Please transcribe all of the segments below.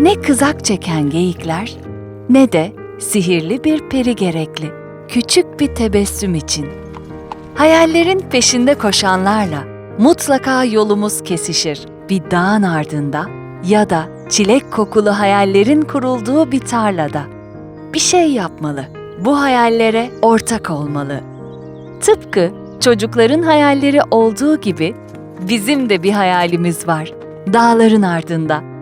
Ne kızak çeken geyikler ne de sihirli bir peri gerekli. Küçük bir tebessüm için. Hayallerin peşinde koşanlarla mutlaka yolumuz kesişir. Bir dağın ardında ya da çilek kokulu hayallerin kurulduğu bir tarlada. Bir şey yapmalı. Bu hayallere ortak olmalı. Tıpkı çocukların hayalleri olduğu gibi bizim de bir hayalimiz var. Dağların ardında.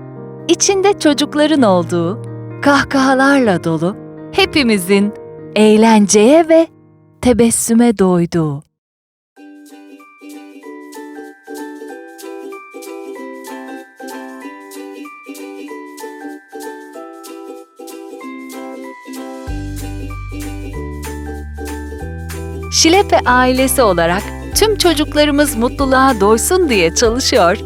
İçinde çocukların olduğu, kahkahalarla dolu, hepimizin eğlenceye ve tebessüme doyduğu. Şilepe ailesi olarak tüm çocuklarımız mutluluğa doysun diye çalışıyor.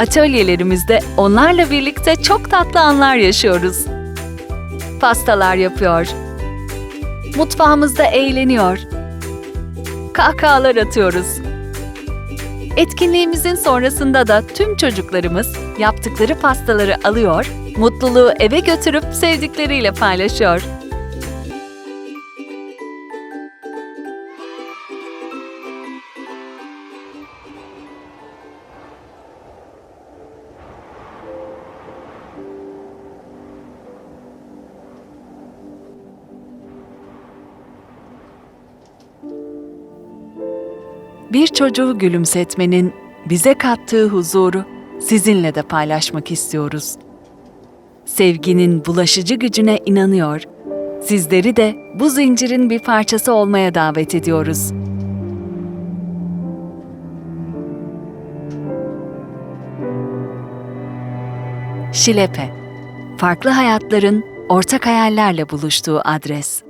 Atölyelerimizde onlarla birlikte çok tatlı anlar yaşıyoruz. Pastalar yapıyor. Mutfağımızda eğleniyor. Kahkahalar atıyoruz. Etkinliğimizin sonrasında da tüm çocuklarımız yaptıkları pastaları alıyor, mutluluğu eve götürüp sevdikleriyle paylaşıyor. Bir çocuğu gülümsetmenin bize kattığı huzuru sizinle de paylaşmak istiyoruz. Sevginin bulaşıcı gücüne inanıyor. Sizleri de bu zincirin bir parçası olmaya davet ediyoruz. Şilepe Farklı hayatların ortak hayallerle buluştuğu adres.